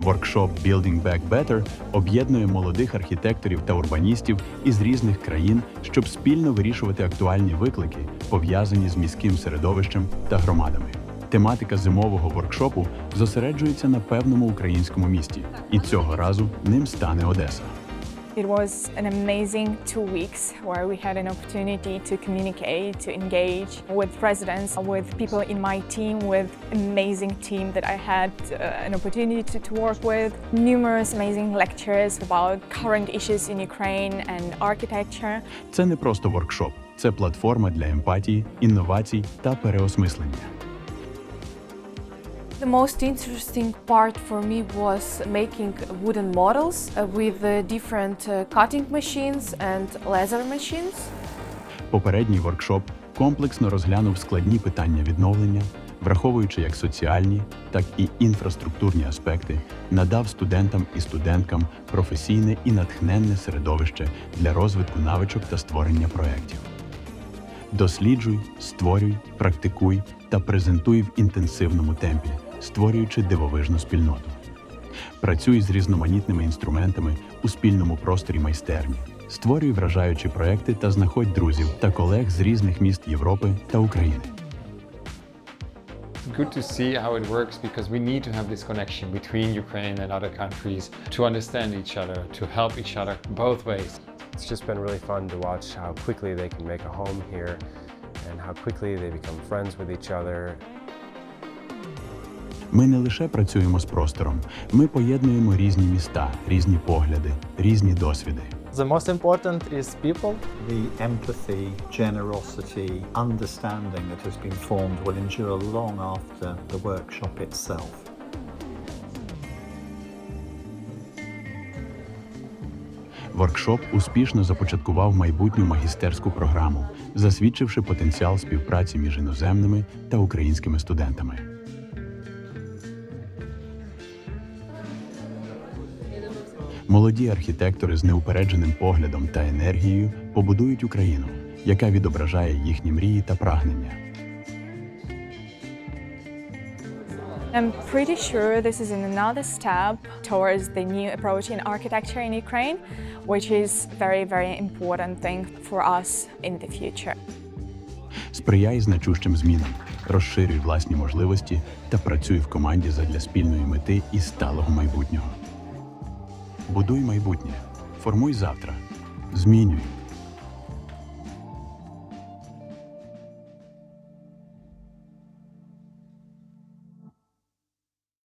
Воркшоп Building Back Better об'єднує молодих архітекторів та урбаністів із різних країн, щоб спільно вирішувати актуальні виклики, пов'язані з міським середовищем та громадами. Тематика зимового воркшопу зосереджується на певному українському місті, і цього разу ним стане Одеса. It was an amazing two weeks where we had an opportunity to communicate, to engage with residents, with people in my team, with amazing team that I had uh, an opportunity to, to work with, numerous amazing lectures about current issues in Ukraine and architecture. Це не просто воркшоп, це платформа для емпатії, інновацій та переосмислення. The most interesting part for me was making wooden models uh, with uh, different uh, cutting machines and laser machines. Попередній воркшоп комплексно розглянув складні питання відновлення, враховуючи як соціальні, так і інфраструктурні аспекти, надав студентам і студенткам професійне і натхненне середовище для розвитку навичок та створення проєктів. Досліджуй, створюй, практикуй та презентуй в інтенсивному темпі, створюючи дивовижну спільноту. Працюй з різноманітними інструментами у спільному просторі майстерні. Створюй вражаючі проекти та знаходь друзів та колег з різних міст Європи та України. Good to see how it works because we need to have this connection between Ukraine and other countries to understand each other, to help each other both ways. It's just been really fun to watch how quickly they can make a home here and how quickly they become friends with each other. Ми не лише працюємо з простором, ми поєднуємо різні міста, різні погляди, різні досвіди. The most important is people. The empathy, generosity, understanding that has been formed will endure long after the workshop itself. Воркшоп успішно започаткував майбутню магістерську програму, засвідчивши потенціал співпраці між іноземними та українськими студентами. Молоді архітектори з неупередженим поглядом та енергією побудують Україну, яка відображає їхні мрії та прагнення. I'm pretty sure this is another step towards the new approach in architecture in Ukraine, which is very, very important thing for us in the future. Сприяй значущим змінам, розширюй власні можливості та працюй в команді задля спільної мети і сталого майбутнього. Будуй майбутнє, формуй завтра, змінюй,